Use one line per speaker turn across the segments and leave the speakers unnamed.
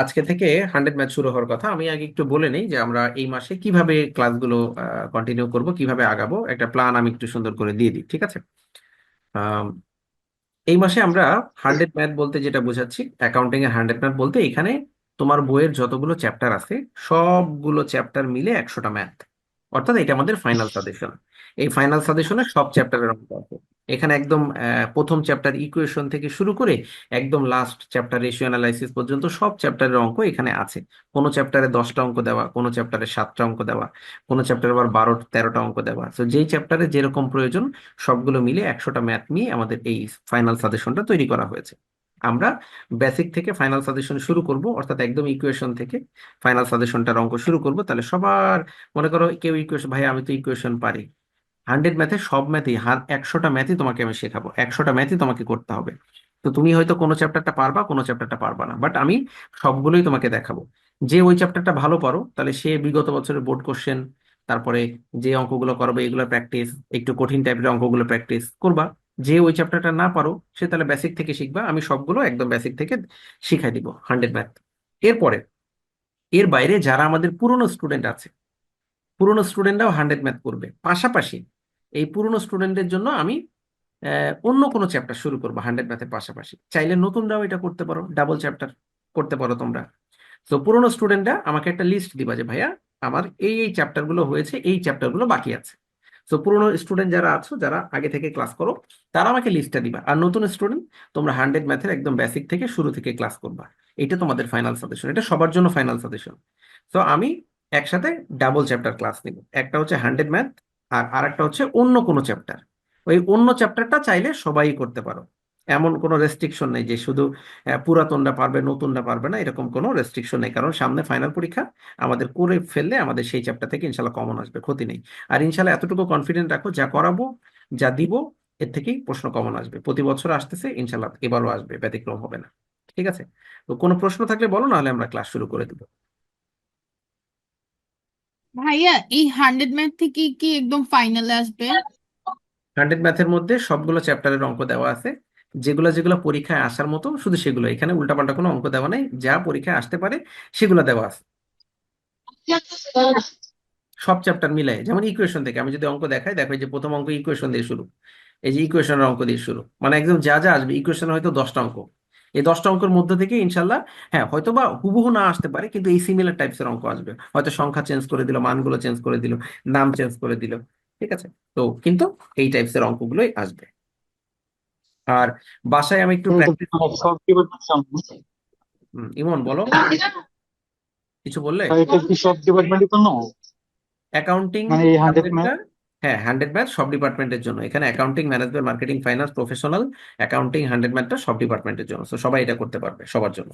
আজকে থেকে hundred match শুরু হওয়ার কথা। আমি আগে একটু বলে নেই যে আমরা এই মাসে কীভাবে ক্লাসগুলো কন্টিনিউ করব, কীভাবে আগাবো। একটা প্ল্যান আমি একটু সুন্দর করে দিয়ে দিই, ঠিক আছে? এই মাসে আমরা হান্ড্রেড ম্যাথ বলতে যেটা বোঝাচ্ছি অ্যাকাউন্টিং এর হান্ড্রেড ম্যাথ বলতে এখানে তোমার বইয়ের যতগুলো চ্যাপ্টার আছে, সবগুলো চ্যাপ্টার মিলে একশোটা ম্যাথ অর্থাৎ এটা আমাদের ফাইনাল সাজেশন এই ফাইনাল সাজেশনে সব চ্যাপ্টারের অঙ্ক আছে। এখানে একদম প্রথম চ্যাপ্টার ইকুয়েশন থেকে শুরু করে একদম লাস্ট চ্যাপ্টার রেশিও অ্যানালাইসিস পর্যন্ত সব চ্যাপ্টারের অঙ্ক এখানে আছে। কোনো চ্যাপ্টারে দশটা অঙ্ক দেওয়া, কোনো চ্যাপ্টারে সাতটা অঙ্ক দেওয়া, কোনো চ্যাপ্টারে আবার বারো তেরোটা অঙ্ক দেওয়া। তো যেই চ্যাপ্টারে যেরকম প্রয়োজন, সবগুলো মিলে একশোটা ম্যাথ নিয়ে আমাদের এই ফাইনাল সাজেশনটা তৈরি করা হয়েছে। আমরা বেসিক থেকে ফাইনাল সাজেশন শুরু করব, অর্থাৎ একদম ইকুয়েশন থেকে ফাইনাল সাজেশনটার অঙ্ক শুরু করব। তাহলে সবার, মনে করো কেউ ইকুয়েশন ভাই আমি তো ইকুয়েশন পারি। হান্ড্রেড ম্যাথে সব ম্যাথই একশোটা ম্যাথই তোমাকে আমি শেখাবো, একশোটা ম্যাথই তোমাকে করতে হবে। তো তুমি হয়তো কোনো চ্যাপ্টারটা পারবা, কোনো চ্যাপ্টারটা পারবা না। বাট আমি সবগুলোই তোমাকে দেখাবো। যে ওই চ্যাপ্টারটা ভালো পারো তাহলে সে বিগত বছরের বোর্ড কোশ্চেন তারপরে যে অঙ্কগুলো করবে এগুলো প্র্যাকটিস একটু কঠিন টাইপের অঙ্কগুলো প্র্যাকটিস করবা। যে ওই চ্যাপ্টারটা না পারো, সে তাহলে বেসিক থেকে শিখবা, আমি সবগুলো একদম বেসিক থেকে শিখাই দিব, হান্ড্রেড ম্যাথ। এরপরে, এর বাইরে যারা আমাদের পুরনো স্টুডেন্ট আছে, পুরনো স্টুডেন্টরাও হান্ড্রেড ম্যাথ করবে। পাশাপাশি এই পুরনো স্টুডেন্টদের জন্য আমি অন্য কোনো চ্যাপ্টার শুরু করব হান্ড্রেড ম্যাথের পাশাপাশি। চাইলে নতুনরাও এটা করতে পারো ডাবল চ্যাপ্টার করতে পারো তোমরা। তো পুরনো স্টুডেন্টরা আমাকে একটা লিস্ট দিবা যে, ভাইয়া, আমার এই এই চ্যাপ্টারগুলো হয়েছে, এই চ্যাপ্টারগুলো বাকি আছে। তো পুরনো স্টুডেন্ট যারা আছো, যারা আগে থেকে ক্লাস করো, তারা আমাকে লিস্টটা দিবা। আর নতুন স্টুডেন্ট তোমরা হান্ড্রেড ম্যাথের একদম বেসিক থেকে শুরু থেকে ক্লাস করবা। এটা তোমাদের ফাইনাল সাজেশন এটা সবার জন্য ফাইনাল সাজেশন তো আমি একসাথে ডাবল চ্যাপ্টার ক্লাস নিব। একটা হচ্ছে হান্ড্রেড ম্যাথ আর আরেকটা হচ্ছে অন্য কোনো চ্যাপ্টার ওই অন্য চ্যাপ্টারটা চাইলে সবাই করতে পারো। এমন কোনো রেস্ট্রিকশন নেই যে শুধু পুরাতনটা পারবে, নতুনটা পারবে না, এরকম কোনো রেস্ট্রিকশন নেই। কারণ সামনে ফাইনাল পরীক্ষা, আমাদের করে ফেললে আমাদের সেই চ্যাপ্টার থেকে ইনশাল্লাহ কমন আসবে, ক্ষতি নেই। আর ইনশাল্লাহ এতটুকু কনফিডেন্ট রাখো, যা করাবো, যা দিব, এর থেকেই প্রশ্ন কমন আসবে। প্রতি বছর আসতেছে, ইনশাল্লাহ এবারও আসবে, ব্যতিক্রম হবে না। ঠিক আছে? তো কোনো প্রশ্ন থাকলে বলো, নাহলে আমরা ক্লাস শুরু করে দেবো।
ভাইয়া, এই হান্ড্রেড ম্যাথ থেকে কি একদম ফাইনালে আসবে?
হান্ড্রেড ম্যাথের মধ্যে সবগুলো চ্যাপ্টারের অঙ্ক দেওয়া আছে। যেগুলো যেগুলো পরীক্ষায় আসার মতো শুধু সেগুলো। এখানে উল্টাপাল্টা কোনো অঙ্ক দেওয়া নেই। যা পরীক্ষায় আসতে পারে সেগুলো দেওয়া আছে। সব চ্যাপ্টার মিলাই যেমন ইকুয়েশন থেকে আমি যদি অঙ্ক দেখাই, দেখো যে প্রথম অঙ্ক ইকুয়েশন দিয়ে শুরু। এই যে ইকুয়েশনের অঙ্ক দিয়ে শুরু। মানে একদম যা যা আসবে। ইকুয়েশন হয়তো দশটা অঙ্ক। এই দশটা অঙ্কের মধ্যে থেকে ইনশাল্লাহ হ্যাঁ হয়তো বা হুবহু না আসতে পারে কিন্তু এই সিমিলার টাইপসের অঙ্ক আসবে। হয়তো সংখ্যা চেঞ্জ করে দিল মানগুলো চেঞ্জ করে দিল নাম চেঞ্জ করে দিল ঠিক আছে? তো কিন্তু এই টাইপসের অঙ্কগুলোই আসবে। আর বাসায় আমি একটু প্র্যাকটিস ইমন বলো। কিছু বললে?
এটা কি সব জন্য
অ্যাকাউন্টিং
মানে এই হান্ড্রেড ম্যাথ
হ্যাঁ হান্ড্রেড ম্যাথ সব ডিপার্টমেন্টের জন্য। এখানে accounting management marketing finance professional accounting hundred ম্যাথটা সব ডিপার্টমেন্টের জন্য। তো সবাই এটা করতে পারবে সবার জন্য।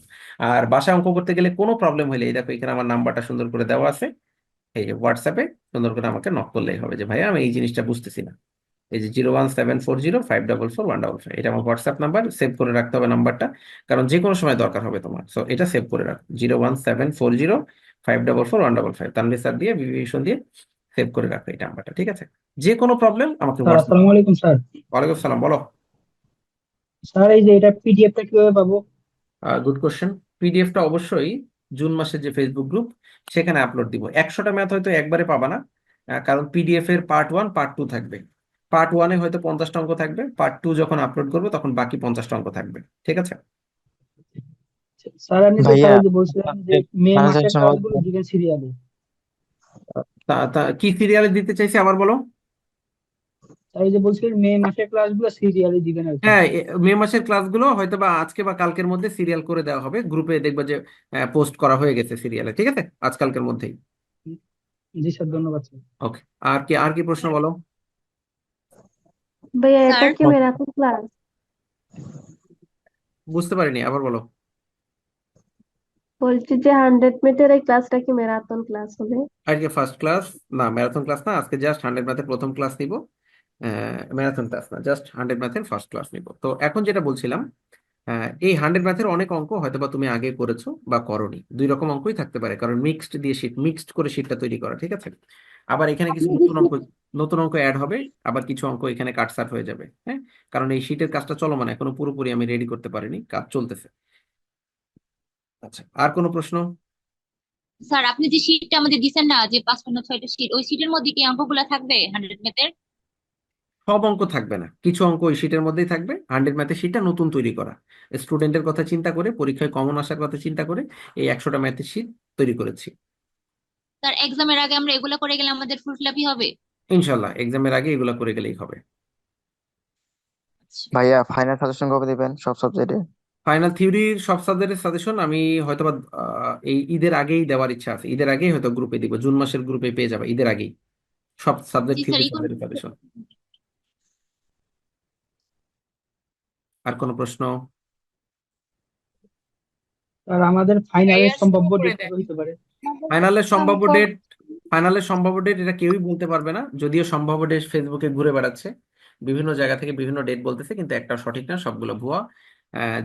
আর বাসায় অঙ্ক করতে গেলে কোনো প্রবলেম হলে, এই দেখো এখানে আমার নাম্বারটা সুন্দর করে দেওয়া আছে। এই যে হোয়াটসঅ্যাপে সুন্দর করে আমাকে নক করলেই হবে যে, ভাইয়া, আমি এই জিনিসটা বুঝতেছি না। এই যে zero one seven four zero five double four one double five. এটা আমার হোয়াটসঅ্যাপ নাম্বার সেভ করে রাখতে হবে নাম্বারটা কারণ যে কোনো সময় দরকার হবে তোমার। সো এটা সেভ করে রাখো। Zero one seven four zero five double four one double five. Tanvir sir দিয়ে, বিভীষণ দিয়ে সেভ করে রাখো এই নাম্বারটা ঠিক আছে? যে কোনো প্রবলেম আমাকে
আসসালামু আলাইকুম স্যার।
ওয়ালাইকুম সালাম বলো।
স্যার এই যে এটা পিডিএফটা কীভাবে পাবো?
গুড কোশ্চেন পিডিএফটা অবশ্যই জুন মাসের যে ফেসবুক গ্রুপ সেখানে আপলোড দিব। একশোটা ম্যাথ হয়তো একবারে পাবা না কারণ পিডিএফ এর পার্ট ওয়ান পার্ট টু থাকবে। পার্ট ওয়ানে হয়তো পঞ্চাশটা অঙ্ক থাকবে পার্ট টু যখন আপলোড করব তখন বাকি পঞ্চাশটা অঙ্ক থাকবে ঠিক আছে?
স্যার স্যার যে বলছিলেন যে মে মাসের ক্লাসগুলো দিবেন। সিরিয়ালে
তা তা কি সিরিয়ালে দিতে চাইছি আবার বলো?
স্যার যে বলছিলেন মে মাসের ক্লাসগুলো সিরিয়ালে দিবেন আর
হ্যাঁ মে মাসের ক্লাসগুলো হয়তো বা আজকে বা কালকের মধ্যে সিরিয়াল করে দেওয়া হবে। গ্রুপে দেখবা যে পোস্ট করা হয়ে গেছে সিরিয়ালে ঠিক আছে? আজ কালকের মধ্যেই।
জি স্যার ধন্যবাদ স্যার।
ওকে আর কি আর কি প্রশ্ন বলো?
भैया এটা কি ম্যারাথন ক্লাস
বুঝতে পারিনি আবার বলো।
বলছি যে হান্ড্রেড মিটার এই ক্লাসটা কি ম্যারাথন ক্লাস হবে?
আজকে ফার্স্ট ক্লাস না ম্যারাথন ক্লাস না আজকে জাস্ট হান্ড্রেড ম্যাথের প্রথম ক্লাস নিব। ম্যারাথন ক্লাস না জাস্ট হান্ড্রেড ম্যাথের ফার্স্ট ক্লাস নিব। তো এখন যেটা বলছিলাম এই হান্ড্রেড ম্যাথের অনেক অঙ্ক হয়তো বা তুমি আগে করেছ বা করোনি। দুই রকম অঙ্কই থাকতে পারে কারণ মিক্সড দিয়ে শিট মিক্সড করে শিটটা তৈরি করা ঠিক আছে? আবার এখানে কিছু নতুন অঙ্ক নতুন অঙ্ক অ্যাড হবে আবার কিছু অঙ্ক এখানে কাটসাট হয়ে যাবে হ্যাঁ? কারণ এই শিটের কাজটা চলমান এখনও পুরোপুরি আমি রেডি করতে পারিনি কাজ চলতেছে। আচ্ছা আর কোনো প্রশ্ন?
স্যার আপনি যে শীটটা আমাদের দিচ্ছেন না যে পাঁচপান্ন ছয়টা শীট ওই শীটের মধ্যে কি অঙ্কগুলো থাকবে হান্ড্রেড ম্যাথের
সব অঙ্ক থাকবে না। কিছু অঙ্ক ওই শীটের মধ্যেই থাকবে। হান্ড্রেড ম্যাথের শীটটা নতুন তৈরি করা। স্টুডেন্টের কথা চিন্তা করে পরীক্ষায় কমন আসার কথা চিন্তা করে এই একশোটা ম্যাথের শীট তৈরি করেছি।
স্যার এক্সামের আগে আমরা এগুলো করে গেলে আমাদের ফুল ফিলাপই হবে?
ইনশাল্লাহ এক্সামের আগে এগুলো করে গেলেই হবে।
ভাইয়া ফাইনাল সাজেশন কবে দিবেন সব সাবজেক্টে
ফাইনাল থিওরির সব সাবজেক্টের সাজেশন আমি হয়তোবা আহ, এই ঈদের আগেই দেওয়ার ইচ্ছা আছে। ঈদের আগেই হয়তো গ্রুপে দিব জুন মাসের গ্রুপে পেয়ে যাবে ঈদের আগেই। সব সাবজেক্ট
জি স্যার
থিওরি
ইকো
সাবজেক্টের সাজেশন আর কোনো প্রশ্ন?
আর আমাদের ফাইনালের
শুরু
সম্ভাব্য
করে
ডেট
দেন।
হতে পারে।
ফাইনালের সম্ভাব্য ডেট ফাইনালের সম্ভাব্য ডেট এটা কেউই বলতে পারবে না। যদিও সম্ভাব্য ডেট ফেসবুকে ঘুরে বেড়াচ্ছে। বিভিন্ন জায়গা থেকে বিভিন্ন ডেট বলতেছে কিন্তু একটা সঠিক না সবগুলো ভুয়া।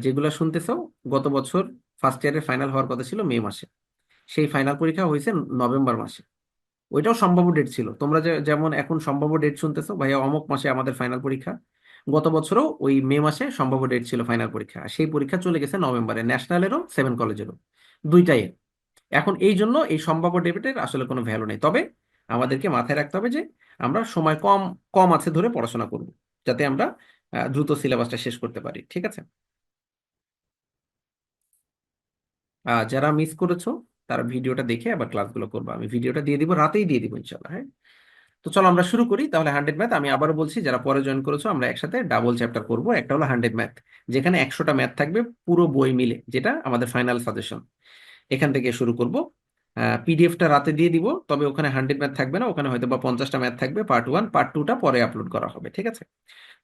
যেগুলো শুনতেছো, গত বছর ফার্স্ট ইয়ারের ফাইনাল হওয়ার কথা ছিল মে মাসে। সেই ফাইনাল পরীক্ষা হয়েছে নভেম্বর মাসে। ওইটাও সম্ভাব্য ডেট ছিল। তোমরা যেমন এখন সম্ভাব্য ডেট শুনতেছো, ভাইয়া অমুক মাসে আমাদের ফাইনাল পরীক্ষা। গত বছরও ওই মে মাসে সম্ভাব্য ডেট ছিল ফাইনাল পরীক্ষা। সেই পরীক্ষা চলে গেছে নভেম্বরে ন্যাশনালেরও সেভেন কলেজেরও দুইটাই। এখন এই জন্য এই সম্ভাব্য ডেটের আসলে কোনো ভ্যালু নেই। তবে আমাদেরকে মাথায় রাখতে হবে যে, আমরা সময় কম কম আছে ধরে পড়াশোনা করব। যাতে আমরা দ্রুত সিলেবাসটা শেষ করতে পারি। ঠিক আছে আহ, যারা মিস করেছ, তারা ভিডিওটা দেখে আবার ক্লাসগুলো করব। আমি ভিডিওটা দিয়ে দিব, রাতেই দিয়ে দিব ইনশাল্লাহ হ্যাঁ? তো চলো আমরা শুরু করি, তাহলে হান্ড্রেড ম্যাথ আমি আবারও বলছি, যারা পরে জয়েন করেছ, আমরা একসাথে ডাবল চ্যাপ্টার করব। একটা হলো হান্ড্রেড ম্যাথ যেখানে একশোটা ম্যাথ থাকবে পুরো বই মিলে, যেটা আমাদের ফাইনাল সাজেশন এখান থেকে শুরু করব। পিডিএফটা রাতে দিয়ে দিব, তবে ওখানে হান্ড্রেড ম্যাথ থাকবে না, ওখানে হয়তো বা পঞ্চাশটা ম্যাথ থাকবে পার্ট ওয়ান পার্ট টুটা পরে আপলোড করা হবে, ঠিক আছে?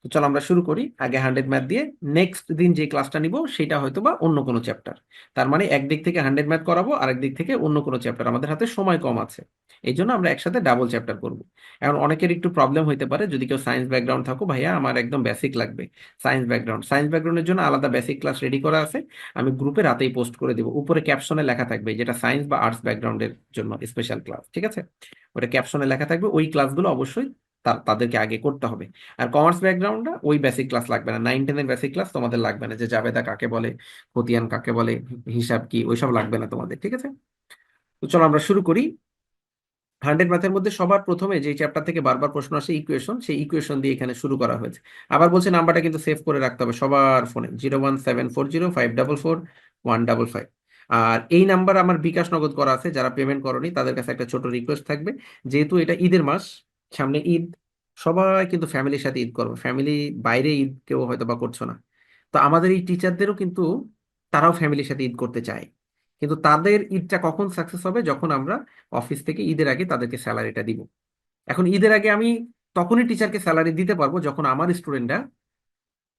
তো চলো আমরা শুরু করি, আগে হান্ড্রেড ম্যাথ দিয়ে নেক্সট দিন যে ক্লাসটা নিব, সেটা হয়তো বা অন্য কোনো চ্যাপ্টার তার মানে একদিক থেকে হান্ড্রেড ম্যাথ করাবো, আরেক দিক থেকে অন্য কোনো চ্যাপ্টার আমাদের হাতে সময় কম আছে। এই জন্য আমরা একসাথে ডাবল চ্যাপ্টার করব। এখন অনেকের একটু প্রবলেম হইতে পারে, যদি কেউ সায়েন্স ব্যাকগ্রাউন্ড থাকো, ভাইয়া, আমার একদম বেসিক লাগবে সায়েন্স ব্যাকগ্রাউন্ড সায়েন্স ব্যাকগ্রাউন্ডের জন্য আলাদা বেসিক ক্লাস রেডি করা আছে, আমি গ্রুপে রাতেই পোস্ট করে দিব। উপরে ক্যাপশনে লেখা থাকবে, যেটা সায়েন্স বা আর্টস ব্যাকগ্রাউন্ডের জন্য স্পেশাল ক্লাস ঠিক আছে? ওটা ক্যাপশনে লেখা থাকবে, ওই ক্লাসগুলো অবশ্যই তাদেরকে আগে করতে হবে। আর কমার্স ব্যাকগ্রাউন্ডটা ওই বেসিক ক্লাস লাগবে না। নাইন টেনের বেসিক ক্লাস তোমাদের লাগবে না। যে জাবেদা কাকে বলে, খতিয়ান কাকে বলে, হিসাব কি, ওইসব লাগবে না তোমাদের, ঠিক আছে? তো চলো আমরা শুরু করি। হান্ড্রেড ম্যাথের মধ্যে সবার প্রথমে যে চ্যাপ্টার থেকে বারবার প্রশ্ন আসে ইকুয়েশন সেই ইকুয়েশন দিয়ে এখানে শুরু করা হয়েছে। আবার বলছে নাম্বারটা কিন্তু সেভ করে রাখতে হবে সবার ফোনে zero one seven four zero five double four one double five আর এই নাম্বার আমার বিকাশ নগদ করা আছে, যারা পেমেন্ট করনি তাদের কাছে একটা ছোট রিকোয়েস্ট থাকবে। যেহেতু এটা ঈদের মাস, সামনে ঈদ, সবাই কিন্তু ফ্যামিলির সাথে ঈদ করবে। ফ্যামিলি বাইরে ঈদ কেউ হয়তো বা করছ না। তো আমাদের এই টিচারদেরও কিন্তু তারাও ফ্যামিলির সাথে ঈদ করতে চায়। কিন্তু তাদের ঈদটা কখন সাকসেস হবে? যখন আমরা অফিস থেকে ঈদের আগে তাদেরকে স্যালারিটা দিব। এখন ঈদের আগে আমি তখনই টিচারকে স্যালারি দিতে পারব যখন আমার স্টুডেন্টরা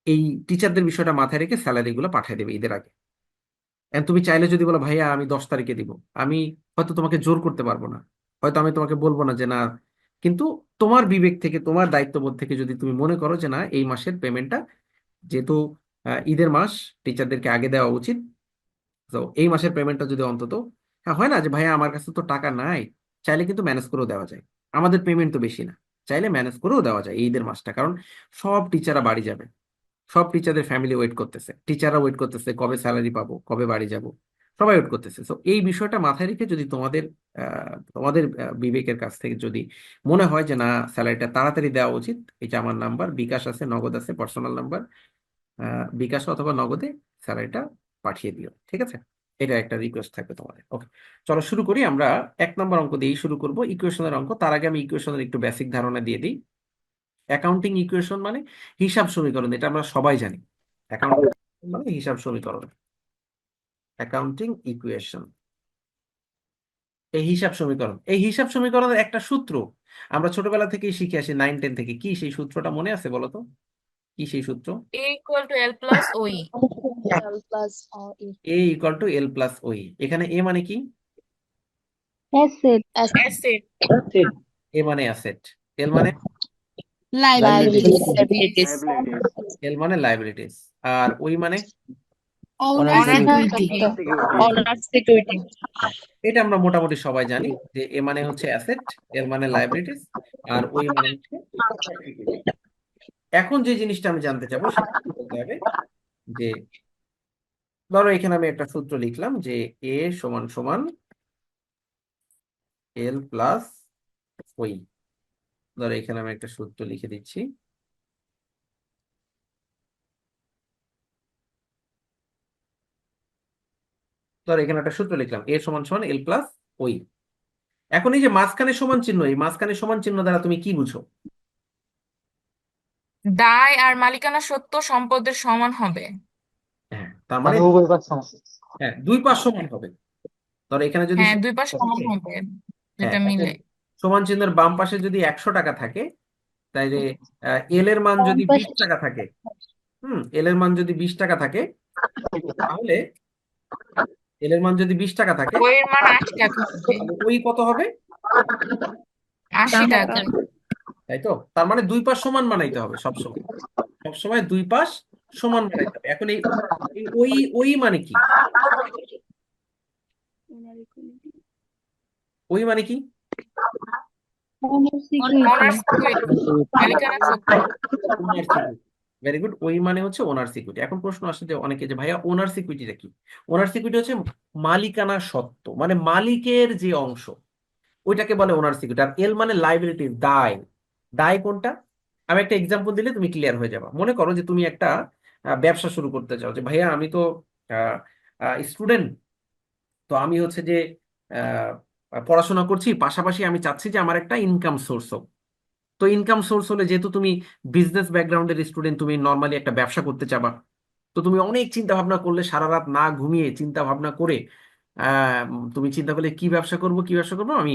এই টিচারদের বিষয়টা মাথায় রেখে স্যালারিগুলো পাঠিয়ে দেবে ঈদের আগে। তুমি চাইলে যদি বলো, ভাইয়া, আমি দশ তারিখে দিব। আমি হয়তো তোমাকে জোর করতে পারব না। হয়তো আমি তোমাকে বলব না যে, না। কিন্তু তোমার বিবেক থেকে, তোমার দায়িত্ববোধ থেকে যদি তুমি মনে করো যে, না, এই মাসের পেমেন্টটা যেহেতু ঈদের মাস টিচারদেরকে আগে দেওয়া উচিত। তো এই মাসের পেমেন্টটা যদি অন্তত হ্যাঁ হয় না যে, ভাইয়া, আমার কাছে তো টাকা নাই। চাইলে কিন্তু ম্যানেজ করেও দেওয়া যায়। আমাদের পেমেন্ট তো বেশি না। চাইলে ম্যানেজ করেও দেওয়া যায় ঈদের মাসটা। কারণ সব টিচাররা বাড়ি যাবে। সব টিচারদের ফ্যামিলি ওয়েট করতেছে। টিচাররা ওয়েট করতেছে, কবে স্যালারি পাবো, কবে বাড়ি যাব, সবাই ওয়েট করতেছে। তো এই বিষয়টা মাথায় রেখে যদি তোমাদের তোমাদের বিবেকের কাছ থেকে যদি মনে হয় যে, না স্যালারিটা তাড়াতাড়ি দেওয়া উচিত এটা আমার নাম্বার বিকাশ আছে, নগদ আছে পার্সোনাল নাম্বার বিকাশ অথবা নগদে স্যালারিটা পাঠিয়ে দিও। ঠিক আছে? এটা একটা রিকোয়েস্ট থাকবে তোমাদের। ওকে চলো শুরু করি, আমরা এক নম্বর অঙ্ক দিয়েই শুরু করব। ইকুয়েশনের অঙ্ক, তার আগে আমি ইকুয়েশনের একটু বেসিক ধারণা দিয়ে দিই। অ্যাকাউন্টিং ইকুয়েশন মানে হিসাব সমীকরণ এটা আমরা সবাই জানি। অ্যাকাউন্টিং মানে হিসাব সমীকরণ। অ্যাকাউন্টিং ইকুয়েশন এই হিসাব সমীকরণ। এই হিসাব সমীকরণের একটা সূত্র আমরা ছোটবেলা থেকেই শিখে আসি নাইন টেন থেকে। কি সেই সূত্রটা মনে আছে বলো তো? কি সেই সূত্র?
A equal to L plus OE
A equal to L plus OE এখানে এ মানে কি?
Asset
asset
এ মানে অ্যাসেট এল মানে? এল মানে লাইবিলিটিস আর ওই মানে? এটা আমরা মোটামুটি সবাই জানি যে এ মানে হচ্ছে অ্যাসেট এল মানে লাইবিলিটিস আর ওই মানে এখন যে জিনিসটা আমি জানতে চাবো সেটা বলতে হবে? যে ধরো এখানে আমি একটা সূত্র লিখলাম যে এ সমান সমান এল প্লাস ওই ধরো এখানে আমি একটা সূত্র লিখে দিচ্ছি। ধরো এখানে একটা সূত্র লিখলাম এ সমান সমান এল প্লাস ওই এখন এই যে মাঝখানে সমান চিহ্ন এই মাঝখানে সমান চিহ্ন দ্বারা তুমি কি বুঝো?
দায় আর মালিকানা সত্য সম্পদের সমান হবে।
হ্যাঁ তার মানে
উভয় পাশ সমান।
হ্যাঁ দুই পাশ সমান হবে। ধরো এখানে যদি
হ্যাঁ দুই পাশ সমান হবে
হ্যাঁ
যেটা মিলে।
সমান চিহ্নের বাম পাশে যদি একশো টাকা থাকে তাইলে এল এর মান যদি বিশ টাকা থাকে হুম এল এর মান যদি বিশ টাকা থাকে তাহলে এল এর মান যদি বিশ টাকা থাকে
মান
ওই কত হবে?
আশি টাকা।
তাই তো? তার মানে দুই পাশ সমান বানাইতে হবে সবসময় সবসময় দুই পাশ সমান বানাইতে হবে। এখন এই এই ওই ওই মানে কি? ওই মানে কি? ভেরি গুড ওই মানে হচ্ছে ওনার সিকিউরিটি এখন প্রশ্ন আসে যে অনেকে যে ভাইয়া ওনার সিকিউরিটিটা কি? ওনার সিকিউরিটি হচ্ছে মালিকানা সত্ত্ব মানে মালিকের যে অংশ। ওইটাকে বলে ওনার সিকিউরিটি আর এল মানে লাইবিলিটি দায়। দায় কোনটা? আমি একটা এক্সাম্পল দিলে তুমি ক্লিয়ার হয়ে যাবে। মনে করো যে তুমি একটা আহ, ব্যবসা শুরু করতে চাও যে ভাইয়া আমি তো স্টুডেন্ট তো আমি হচ্ছে যে আহ, পড়াশোনা করছি। পাশাপাশি আমি চাচ্ছি যে আমার একটা ইনকাম সোর্স হোক। তো ইনকাম সোর্স হলে যেহেতু তুমি বিজনেস ব্যাকগ্রাউন্ডের স্টুডেন্ট তুমি নর্মালি একটা ব্যবসা করতে চাবা। তো তুমি অনেক চিন্তা ভাবনা করলে, সারা রাত না ঘুমিয়ে চিন্তা ভাবনা করে তুমি চিন্তা করলে, কি ব্যবসা করব, কি ব্যবসা করব? আমি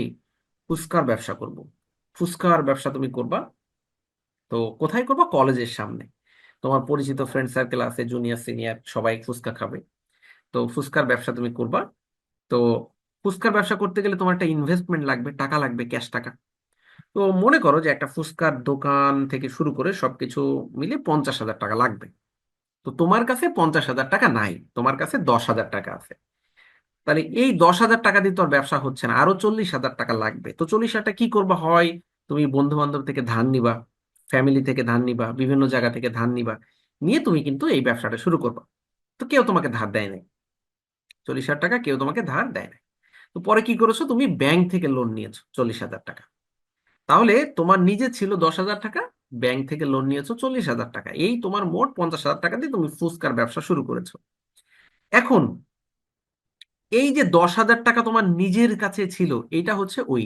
ফুচকার ব্যবসা করব। ফুচকার ব্যবসা তুমি করবা। তো কোথায় করবা? কলেজের সামনে। তোমার পরিচিত ফ্রেন্ড সার্কেল আছে জুনিয়র সিনিয়র সবাই ফুচকা খাবে। তো ফুচকার ব্যবসা তুমি করবা। তো ফুচকার ব্যবসা করতে গেলে তোমার একটা ইনভেস্টমেন্ট লাগবে, টাকা লাগবে ক্যাশ টাকা। তো মনে করো যে একটা ফুচকার দোকান থেকে শুরু করে সবকিছু মিলে পঞ্চাশ হাজার টাকা লাগবে। তো তোমার কাছে পঞ্চাশ হাজার টাকা নাই, তোমার কাছে দশ হাজার টাকা আছে। তাহলে এই দশ হাজার টাকা দিয়ে তোর ব্যবসা হচ্ছে না, আরও চল্লিশ হাজার টাকা লাগবে। তো চল্লিশ হাজার টাকা কি করবা? হয় তুমি বন্ধু বান্ধব থেকে ধার নিবা ফ্যামিলি থেকে ধার নিবা, বিভিন্ন জায়গা থেকে ধার নিবা, নিয়ে তুমি কিন্তু এই ব্যবসাটা শুরু করবা। তো কেউ তোমাকে ধার দেয় নাই। চল্লিশ হাজার টাকা কেউ তোমাকে ধার দেয় না তো পরে কি করেছ? তুমি ব্যাংক থেকে লোন নিয়েছো, চল্লিশ হাজার টাকা। তাহলে তোমার নিজে ছিল দশ হাজার টাকা ব্যাংক থেকে লোন নিয়েছো চল্লিশ হাজার টাকা। এই তোমার মোট পঞ্চাশ হাজার টাকা দিয়ে তুমি ফুচকার ব্যবসা শুরু করেছ। এখন, এই যে দশ হাজার টাকা তোমার নিজের কাছে ছিল, এটা হচ্ছে ওই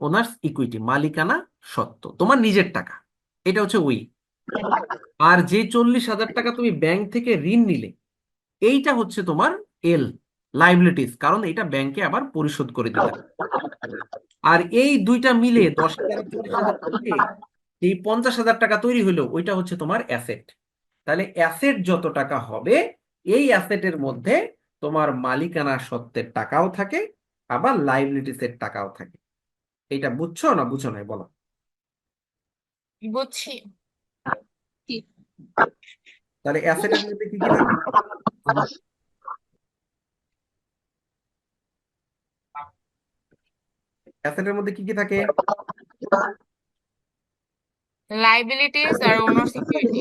ওনার্স ইকুইটি মালিকানা সত্ত্ব। তোমার নিজের টাকা, এটা হচ্ছে ওই। আর যে চল্লিশ হাজার টাকা তুমি ব্যাংক থেকে ঋণ নিলে, এইটা হচ্ছে তোমার এল লাইবিলিটিস কারণ এটা ব্যাংকে আবার পরিশোধ করে দিতে আর এই দুইটা মিলে দশ এই পঞ্চাশ হাজার টাকা তৈরি হলো ওইটা হচ্ছে তোমার অ্যাসেট তাহলে অ্যাসেট যত টাকা হবে এই অ্যাসেটের মধ্যে তোমার মালিকানা সত্ত্বের টাকাও থাকে আবার লাইবিলিটিস এর টাকাও থাকে। এটা বুঝছ না বুঝছ না বলো।
বুঝছি।
তাহলে অ্যাসেটের মধ্যে কি কি থাকে অ্যাসেটের মধ্যে কি কি থাকে?
লাইবিলিটিস আর ওনার সিকিউরিটি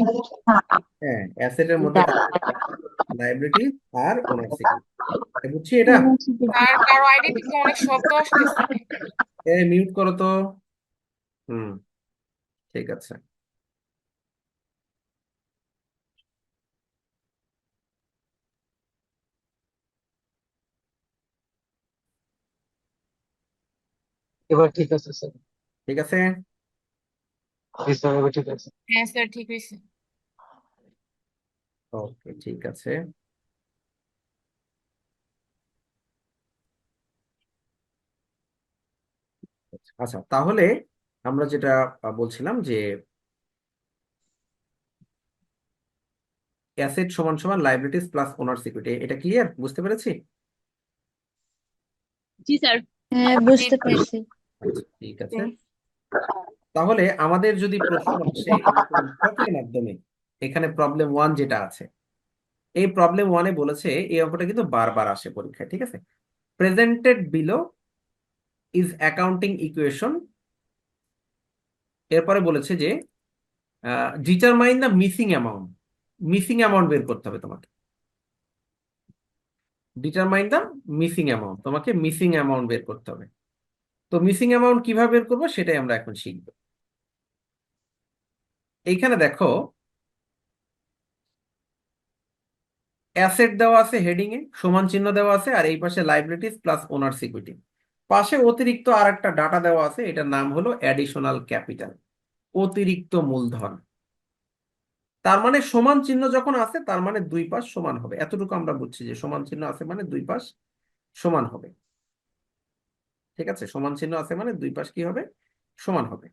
হ্যাঁ অ্যাসেটের মধ্যে লাইবিলিটি আর ওনার সিকিউরিটি বুঝছি এটা?
আর কারও আইডি থেকে অনেক শব্দ আসতেছে।
এ মিউট করো তো। হুম ঠিক আছে।
এবার ঠিক আছে স্যার
ঠিক আছে?
জি স্যার এবার ঠিক আছে।
হ্যাঁ স্যার ঠিক হয়েছে।
ওকে ঠিক আছে। আচ্ছা তাহলে আমরা যেটা বলছিলাম যে অ্যাসেট সমান সমান লাইবিলিটিস প্লাস ওনার সিকিউরিটি এটা ক্লিয়ার বুঝতে পেরেছি?
জি স্যার
হ্যাঁ বুঝতে পারছি।
ঠিক আছে তাহলে আমাদের যদি প্রশ্ন আসে মাধ্যমে, এখানে প্রবলেম ওয়ান যেটা আছে, এই প্রবলেম ওয়ানে বলেছে, এই অঙ্কটা কিন্তু বারবার আসে পরীক্ষায়, ঠিক আছে? Presented below is accounting equation এরপরে বলেছে যে determine the missing amount missing amount বের করতে হবে তোমাকে। ডিটারমাইন দ্য মিসিং অ্যামাউন্ট তোমাকে মিসিং অ্যামাউন্ট বের করতে হবে। তো মিসিং অ্যামাউন্ট কীভাবে বের করব সেটাই আমরা এখন শিখব। এইখানে দেখো অ্যাসেট দেওয়া আছে হেডিং এ, সমান চিহ্ন দেওয়া আছে, আর এই পাশে লাইবিলিটিস প্লাস ওনার্স ইকুইটি পাশে অতিরিক্ত আর একটা ডাটা দেওয়া আছে, এটার নাম হলো অ্যাডিশনাল ক্যাপিটাল অতিরিক্ত মূলধন। তার মানে সমান চিহ্ন যখন আছে, তার মানে দুই পাশ সমান হবে। এতটুকু আমরা বুঝছি যে সমান চিহ্ন আছে মানে দুই পাশ সমান হবে। ঠিক আছে? সমান চিহ্ন আছে মানে দুই পাশ কি হবে? সমান হবে।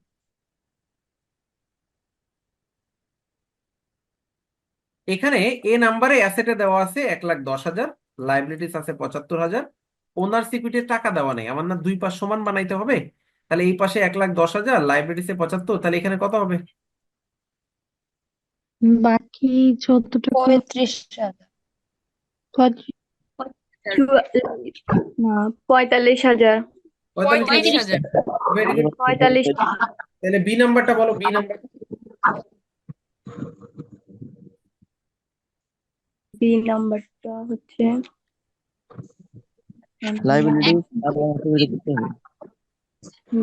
এখানে এ নাম্বারে অ্যাসেটে দেওয়া আছে এক লাখ দশ হাজার লাইবিলিটিস আছে পঁচাত্তর হাজার ওনার সিকিউরিটির টাকা দেওয়া নেই। আমার না দুই পাশ সমান বানাইতে হবে। তাহলে এই পাশে এক লাখ দশ হাজার লাইবিলিটিসে পঁচাত্তর তাহলে এখানে কত হবে?
বাকি
পঁয়ত্রিশ হাজার।
পঁয়তাল্লিশ হাজার।
পঁয়তাল্লিশ
হাজার।
তাহলে বি নাম্বারটা বলো বি নাম্বার
বি নাম্বারটা হচ্ছে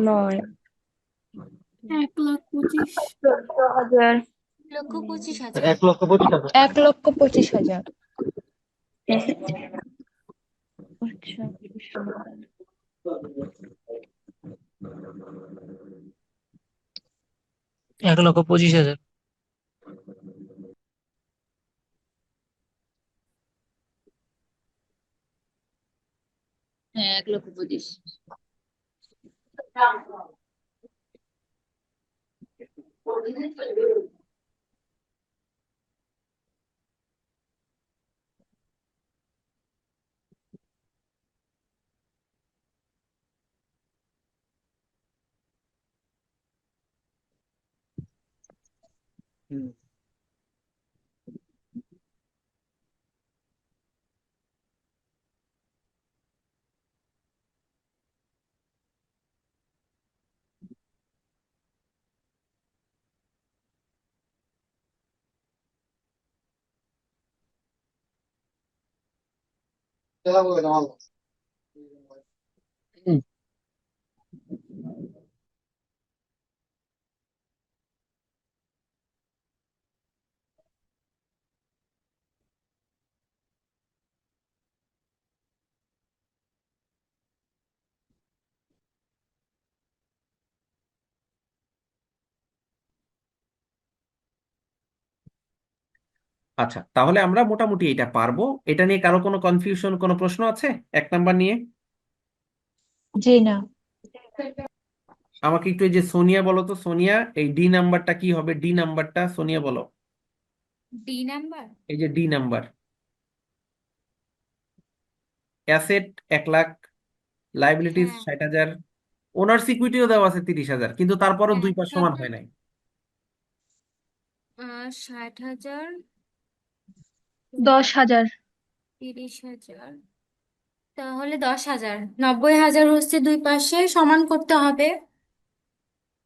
নয়।
এক লাখ পঁচিশ।
হাজার।
লক্ষ পঁচিশ হাজার।
এক লক্ষ পঁচিশ হাজার।
এক লক্ষ পঁচিশ হাজার।
আচ্ছা।
এক লক্ষ পঁচিশ হাজার।
হ্যাঁ এক লক্ষ পঁচিশ। Mm. That would all.
আচ্ছা তাহলে আমরা মোটামুটি এটা পারব। এটা নিয়ে কারও কোনো কনফিউশন কোনো প্রশ্ন আছে? এক নাম্বার নিয়ে?
জি না।
আমাকে একটু এই যে সোনিয়া বলো তো। সোনিয়া এই ডি নাম্বারটা কি হবে? ডি নাম্বারটা সোনিয়া বলো।
D number?
এই যে ডি নাম্বার। অ্যাসেট এক লাখ লাইবিলিটিস
হ্যাঁ।
ষাট হাজার ওনার্স ইকুইটিও দেওয়া আছে তিরিশ হাজার কিন্তু তারপরও দুই পাশ সমান হয় নাই।
ষাট হাজার
দশ হাজার।
তিরিশ হাজার। তাহলে দশ হাজার। নব্বই হাজার হচ্ছে দুই পাশে সমান করতে হবে।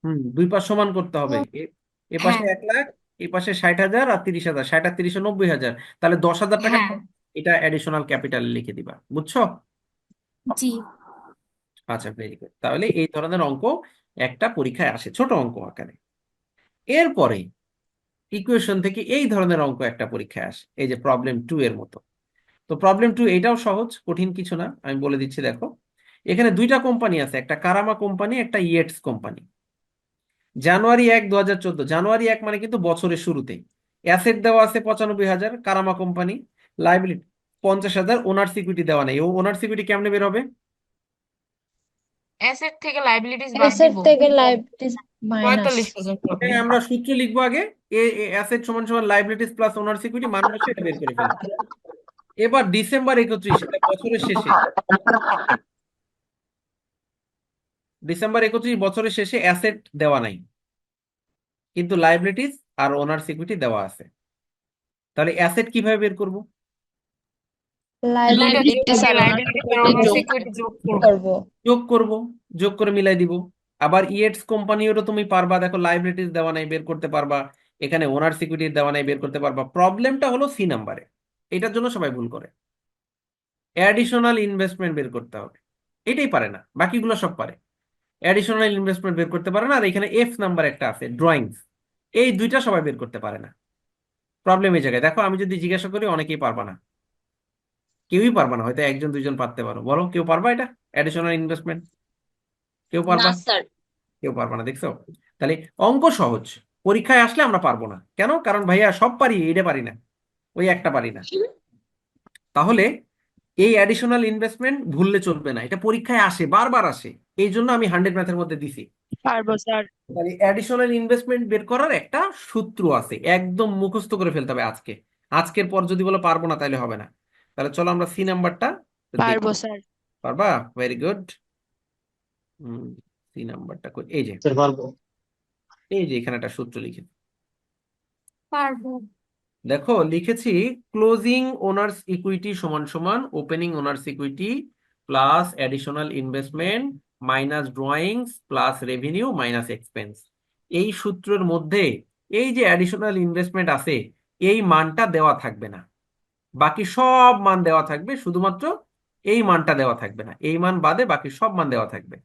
হুম দুই পাশ সমান করতে হবে। এ- এ পাশে
হ্যাঁ।
এক লাখ এ পাশে ষাট হাজার আর তিরিশ হাজার। ষাট আর তিরিশে নব্বই হাজার। তাহলে দশ হাজার টাকা
হ্যাঁ।
এটা অ্যাডিশনাল ক্যাপিটাল লিখে দিবা। বুঝছ?
জি।
আচ্ছা ভেরি গুড তাহলে এই ধরনের অঙ্ক একটা পরীক্ষায় আসে ছোট অঙ্ক আকারে। এরপরে ইকুয়েশন থেকে এই ধরনের অঙ্ক একটা পরীক্ষায় আসে, এই যে প্রবলেম টু এর মতো। তো প্রবলেম টু এটাও সহজ, কঠিন কিছু না, আমি বলে দিচ্ছি দেখো। এখানে দুইটা কোম্পানি আছে, একটা কারামা কোম্পানি একটা ইয়েটস কোম্পানি জানুয়ারি এক দু হাজার চোদ্দ, জানুয়ারি এক মানে কিন্তু বছরের শুরুতেই। অ্যাসেট দেওয়া আছে পঁচানব্বই হাজার, কারামা কোম্পানি লাইবিলিটি পঞ্চাশ হাজার ওনার সিকিউরিটি দেওয়া নেই। ও ওনার সিকিউরিটি কেমনে বের হবে?
অ্যাসেট থেকে লাইবিলিটিস বাদ
অ্যাসেট
দিব।
থেকে লাইবিলিটিস মাইনাস
এখানে আমরা সূত্র লিখব আগে। এ অ্যাসেট সমান সমান লাইবিলিটিস প্লাস ওনার সিকিউরিটি মান বসে এটা বের করে ফেলব এবার ডিসেম্বর এটা বছরের শেষে। ডিসেম্বর একত্রিশ বছরের শেষে অ্যাসেট দেওয়া নাই। কিন্তু লাইবিলিটিস আর ওনার সিকিউরিটি দেওয়া আছে। তাহলে অ্যাসেট কীভাবে বের করব?
যোগ করব।
যোগ করব। যোগ করে মিলাই দিব। আবার ইয়েটস কোম্পানিরও তুমি পারবা দেখো লাইবিলিটিস দেওয়া নাই বের করতে পারবা। এখানে ওনার সিকিউরিটি দেওয়া নাই বের করতে পারবা। প্রবলেমটা হলো সি নাম্বারে এটার জন্য সবাই ভুল করে। অ্যাডিশনাল ইনভেস্টমেন্ট বের করতে হবে। এটাই পারে না। বাকিগুলো সব পারে। অ্যাডিশনাল ইনভেস্টমেন্ট বের করতে পারে না। আর এখানে এফ নাম্বার একটা আছে ড্রয়িংস এই দুইটা সবাই বের করতে পারে না। প্রবলেম এই জায়গায়। দেখো আমি যদি জিজ্ঞাসা করি অনেকেই পারবা না। কেউই পারবা না হয়তো একজন দুইজন পারতে পারো। বলো কেউ পারবা এটা? অ্যাডিশনাল ইনভেস্টমেন্ট কেউ পারবা?
স্যার
কেউ পারবা না দেখছ? তাহলে অঙ্ক সহজ। পরীক্ষায় আসলে আমরা পারব না। কেন? কারণ ভাইয়া সব পারি এটা পারি না। ওই একটা পারি না। তাহলে এই অ্যাডিশনাল ইনভেস্টমেন্ট ভুললে চলবে না। এটা পরীক্ষায় আসে বারবার আসে। এই জন্য আমি হান্ড্রেড ম্যাথের মধ্যে দিছি।
পারব স্যার
তাহলে অ্যাডিশনাল ইনভেস্টমেন্ট বের করার একটা সূত্র আছে। একদম মুখস্থ করে ফেলতে হবে আজকে। আজকের পর যদি বলো পারব না তাহলে হবে না। তাহলে চলো আমরা সি নাম্বারটা
পারব স্যার
পারবা? ভেরি গুড সি নাম্বারটা কই? এই যে।
স্যার পারব।
এই যে এখানে একটা সূত্র লিখে
পারব।
দেখো লিখেছি ক্লোজিং ওনার্স ইকুইটি সমান সমান opening owner's equity plus additional investment minus drawings plus revenue minus expense এই সূত্রের মধ্যে এই যে অ্যাডিশনাল ইনভেস্টমেন্ট আছে এই মানটা দেওয়া থাকবে না। বাকি সব মান দেওয়া থাকবে, শুধুমাত্র এই মানটা দেওয়া থাকবে না। এই মান বাদে বাকি সব মান দেওয়া থাকবে।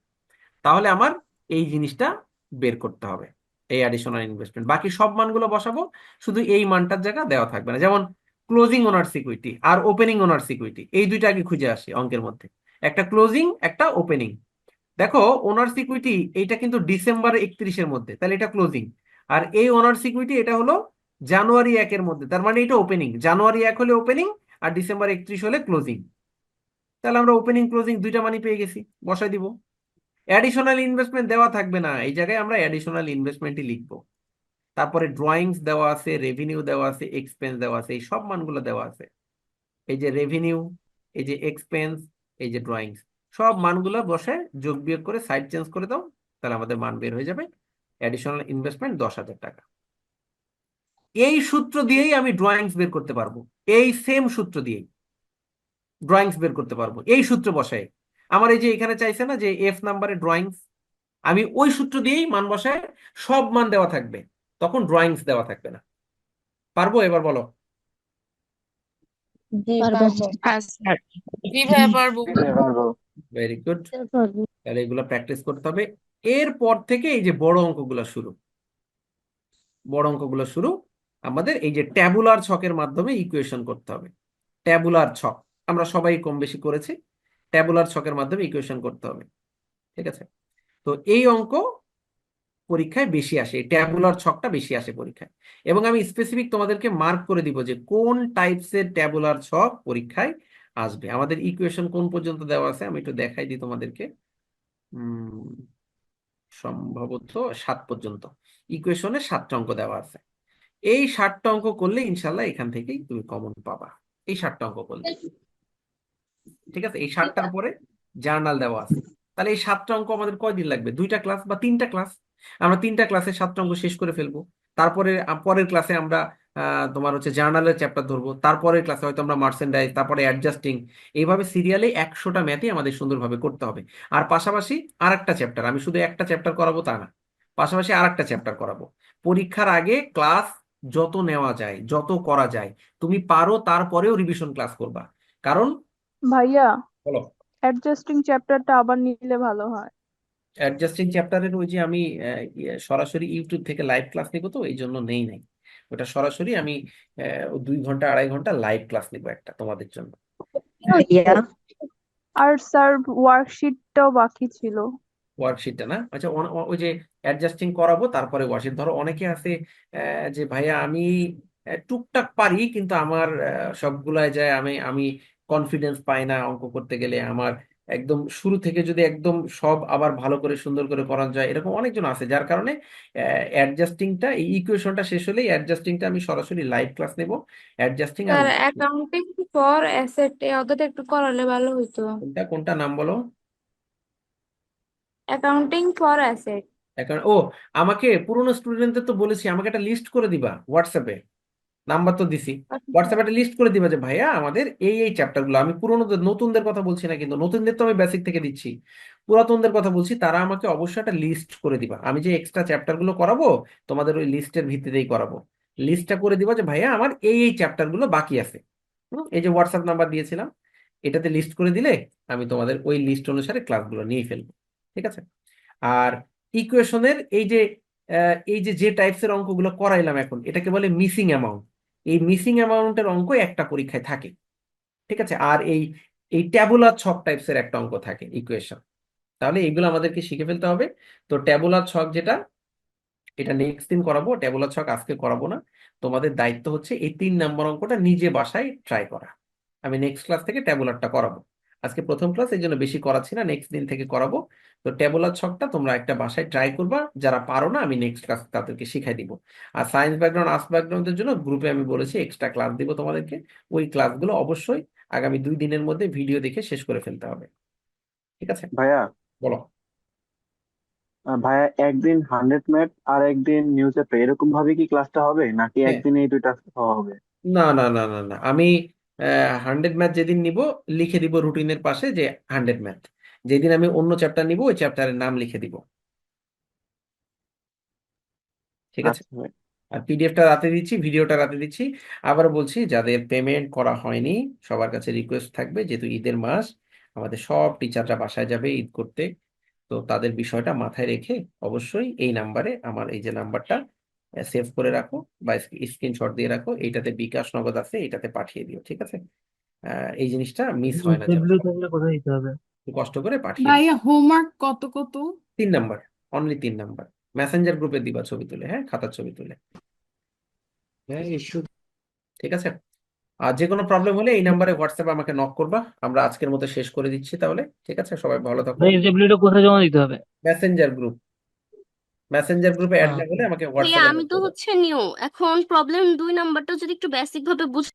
তাহলে আমার এই জিনিসটা বের করতে হবে, এই অ্যাডিশনাল ইনভেস্টমেন্ট বাকি সব মানগুলো বসাবো, শুধু এই মানটার জায়গা দেওয়া থাকবে না। যেমন ক্লোজিং ওনার সিকিউরিটি আর ওপেনিং ওনার সিকিউরিটি এই দুইটা আগে খুঁজে আসি অঙ্কের মধ্যে। একটা ক্লোজিং একটা ওপেনিং দেখো ওনার সিকিউরিটি এইটা কিন্তু ডিসেম্বর একত্রিশের মধ্যে, তাহলে এটা ক্লোজিং আর এই ওনার সিকিউরিটি এটা হলো জানুয়ারি একের মধ্যে, তার মানে এটা ওপেনিং জানুয়ারি এক হলে ওপেনিং আর ডিসেম্বর একত্রিশ হলে ক্লোজিং তাহলে আমরা ওপেনিং ক্লোজিং দুইটা মানি পেয়ে গেছি, বসাই দিব। অ্যাডিশনাল ইনভেস্টমেন্ট দেওয়া থাকবে না, এই জায়গায় আমরা অ্যাডিশনাল ইনভেস্টমেন্টই লিখব। তারপরে ড্রয়িংস দেওয়া আছে রেভিনিউ দেওয়া আছে এক্সপেন্স দেওয়া আছে, এই সব মানগুলো দেওয়া আছে। এই যে রেভিনিউ এই যে এক্সপেন্স এই যে ড্রয়িংস সব মানগুলো বসে যোগ বিয়োগ করে সাইড চেঞ্জ করে দাও, তাহলে আমাদের মান বের হয়ে যাবে। অ্যাডিশনাল ইনভেস্টমেন্ট দশ হাজার টাকা। এই সূত্র দিয়েই আমি ড্রয়িংস বের করতে পারব। এই সেম সূত্র দিয়েই ড্রয়িংস বের করতে পারব। এই সূত্র বসায়। আমার এই যে এখানে চাইছে না যে এফ নাম্বারে ড্রয়িংস আমি ওই সূত্র দিয়েই মান বসায় সব মান দেওয়া থাকবে। তখন ড্রয়িংস দেওয়া থাকবে না। পারব? এবার বলো।
জি
পারব।
পারব।
হ্যাঁ স্যার
জি ভাইয়া পারব।
পারব
ভেরি গুড তাহলে এগুলো প্র্যাকটিস করতে হবে। এরপর থেকে এই যে বড় অঙ্কগুলো শুরু। বড় অঙ্কগুলো শুরু। আমাদের এই যে ট্যাবুলার ছকের মাধ্যমে ইকুয়েশন করতে হবে। ট্যাবুলার ছক, আমরা সবাই কম বেশি করেছি ট্যাবুলার ছকের মাধ্যমে ইকুয়েশন করতে হবে, ঠিক আছে? তো এই অঙ্ক পরীক্ষায় বেশি আসে ট্যাবুলার ছকটা বেশি আসে পরীক্ষায়। এবং আমি স্পেসিফিক তোমাদেরকে মার্ক করে দিব যে কোন টাইপসের ট্যাবুলার ছক পরীক্ষায় আসবে। আমাদের ইকুয়েশন কোন পর্যন্ত দেওয়া আছে, আমি একটু দেখাই দিই তোমাদেরকে। সম্ভবত সাত পর্যন্ত। ইকুয়েশনে সাতটা অঙ্ক দেওয়া আছে। এই সাতটা অঙ্ক করলে ইনশাল্লাহ এখান থেকেই তুমি কমন পাবা। এই সাতটা অঙ্ক করলে। ঠিক আছে? এই সাতটার পরে জার্নাল দেওয়া আছে। তাহলে এই সাতটা অঙ্ক আমাদের কয়দিন লাগবে? দুইটা ক্লাস বা তিনটা ক্লাস আমরা তিনটা ক্লাসে সাতটা অঙ্ক শেষ করে ফেলব। তারপরে পরের ক্লাসে আমরা তোমার হচ্ছে জার্নালের চ্যাপ্টার ধরবো। তারপরের ক্লাসে হয়তো আমরা মার্চেন্ডাইজ তারপরে অ্যাডজাস্টিং এইভাবে সিরিয়ালে একশোটা ম্যাথই আমাদের সুন্দরভাবে করতে হবে। আর পাশাপাশি আর একটা চ্যাপ্টার আমি শুধু একটা চ্যাপ্টার করাবো তা না পাশাপাশি আর একটা চ্যাপ্টার করাবো। পরীক্ষার আগে ক্লাস যত নেওয়া যায় যত করা যায় তুমি পারো তারপরেও রিভিশন ক্লাস করবা। কারণ
ভাইয়া
বলো।
অ্যাডজাস্টিং চ্যাপ্টারটা আবার নিলে ভালো হয়।
অ্যাডজাস্টিং চ্যাপ্টারের ওই যে আমি আহ, ইয়ে, সরাসরি ইউটিউব থেকে লাইভ ক্লাস নিব তো এই জন্য নেই নাই। ওটা সরাসরি আমি আহ, দুই ঘণ্টা আড়াই ঘণ্টা লাইভ ক্লাস নিব একটা তোমাদের জন্য।
আর স্যার ওয়ার্কশিটটাও বাকি ছিল।
ওয়ার্কশিটটা না? আচ্ছা ওই যে অ্যাডজাস্টিং করাবো তারপরে ওয়ার্কশিট ধরো অনেকে আছে যে ভাইয়া আমি টুকটাক পারি কিন্তু আমার আহ, সবগুলায় যায় আমি আমি কনফিডেন্স পাই না অঙ্ক করতে গেলে। আমার একদম শুরু থেকে যদি একদম সব আবার ভালো করে সুন্দর করে করানো যায় এরকম অনেকজন আছে যার কারণে অ্যাডজাস্টিংটা এই ইকুয়েশনটা শেষ হলেই অ্যাডজাস্টিংটা আমি সরাসরি লাইভ ক্লাস নেব। অ্যাডজাস্টিং আর
অ্যাকাউন্টিং ফর অ্যাসেট ওদের একটু করালে ভালো হতো
কোনটা কোনটা নাম বলো?
অ্যাকাউন্টিং ফর অ্যাসেট
এখন ও আমাকে পুরনো স্টুডেন্টদের তো বলেছি আমাকে একটা লিস্ট করে দিবা হোয়াটসঅ্যাপে নাম্বার তো দিছি। হোয়াটসঅ্যাপে একটা লিস্ট করে দিবা যে ভাইয়া আমাদের এই এই চ্যাপ্টারগুলো আমি পুরোনোদের নতুনদের কথা বলছি না কিন্তু নতুনদের তো আমি বেসিক থেকে দিচ্ছি। পুরাতনদের কথা বলছি তারা আমাকে অবশ্যই একটা লিস্ট করে দিবা। আমি যে এক্সট্রা চ্যাপ্টারগুলো করাবো তোমাদের ওই লিস্টের ভিত্তিতেই করাবো। লিস্টটা করে দিবা যে ভাইয়া আমার এই এই চ্যাপ্টারগুলো বাকি আছে। এই যে হোয়াটসঅ্যাপ নাম্বার দিয়েছিলাম এটাতে লিস্ট করে দিলে আমি তোমাদের ওই লিস্ট অনুসারে ক্লাসগুলো নিয়ে ফেলব। ঠিক আছে? আর ইকুয়েশনের এই যে এই যে যে টাইপসের অঙ্কগুলো করাইলাম এখন, এটাকে বলে মিসিং অ্যামাউন্ট এই মিসিং অ্যামাউন্টের অঙ্ক একটা পরীক্ষায় থাকে। ঠিক আছে? আর এই এই ট্যাবুলার ছক টাইপসের একটা অঙ্ক থাকে ইকুয়েশন তাহলে এইগুলো আমাদেরকে শিখে ফেলতে হবে। তো ট্যাবুলার ছক যেটা, এটা নেক্সট দিন করাবো। ট্যাবুলার ছক আজকে করাবো না। তোমাদের দায়িত্ব হচ্ছে এই তিন নম্বর অঙ্কটা নিজে বাসায় ট্রাই করা। আমি নেক্সট ক্লাস থেকে ট্যাবুলারটা করাবো। আজকে প্রথম ক্লাস এই জন্য বেশি করাচ্ছি না নেক্সট দিন থেকে করাবো। তো ট্যাবুলার ছকটা তোমরা একটা বাসায় ট্রাই করবা যারা পারো না আমি নেক্সট ক্লাস তাদেরকে শিখাই দিব। আর সায়েন্স ব্যাকগ্রাউন্ড আর্টস ব্যাকগ্রাউন্ডের জন্য গ্রুপে আমি বলেছি এক্সট্রা ক্লাস দিব তোমাদেরকে। ওই ক্লাসগুলো অবশ্যই আগামী দুই দিনের মধ্যে ভিডিও দেখে শেষ করে ফেলতে হবে। ঠিক আছে?
ভাইয়া।
বলো।
ভাইয়া একদিন হান্ড্রেড ম্যাথ আর একদিন নিউ চ্যাপ্টার এরকম ভাবে কি ক্লাসটা হবে? নাকি
হ্যাঁ।
একদিনে এই দুইটা হবে?
না না না না না। আমি হান্ড্রেড ম্যাথ যেদিন নিব লিখে দিব রুটিনের পাশে যে হান্ড্রেড ম্যাথ যেদিন আমি অন্য চ্যাপ্টার নিব ওই চ্যাপ্টারের নাম লিখে দিব। ঠিক আছে?
আচ্ছা।
আর পিডিএফটা রাতে দিচ্ছি ভিডিওটা রাতে দিচ্ছি। আবার বলছি যাদের পেমেন্ট করা হয়নি সবার কাছে রিকোয়েস্ট থাকবে যেহেতু ঈদের মাস আমাদের সব টিচাররা বাসায় যাবে ঈদ করতে। তো তাদের বিষয়টা মাথায় রেখে অবশ্যই এই নাম্বারে আমার এই যে নাম্বারটা সেভ করে রাখো বা স্ক্রিনশট দিয়ে রাখো। এইটাতে বিকাশ নগদ আছে এইটাতে পাঠিয়ে দিও ঠিক আছে? আহ, এই জিনিসটা মিস হয় না যেন।
কোথায় দিতে হবে?
কষ্ট করে পাঠিয়ে
ভাইয়া হোমওয়ার্ক কত কত?
তিন নাম্বার অনলি তিন নাম্বার মেসেঞ্জার গ্রুপে দিবা ছবি তুলে হ্যাঁ? খাতার ছবি তুলে। ঠিক আছে? আর যে কোনো প্রবলেম হলে এই নাম্বারে হোয়াটসঅ্যাপে আমাকে নক করবা। আমরা আজকের মতো শেষ করে দিচ্ছি তাহলে ঠিক আছে? সবাই ভালো থাকো।
কোথায় জমা দিতে হবে?
মেসেঞ্জার গ্রুপ মেসেঞ্জার গ্রুপে অ্যাড না
করে
হলে আমাকে হোয়াটসঅ্যাপে
আমি তো হচ্ছে নিউ এখন প্রবলেম দুই নাম্বারটা যদি একটু বেসিক ভাবে বুঝ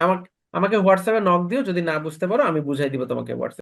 আমাকে আমাকে হোয়াটসঅ্যাপে নক দিও যদি না বুঝতে পারো আমি বুঝাই দিব তোমাকে হোয়াটসঅ্যাপ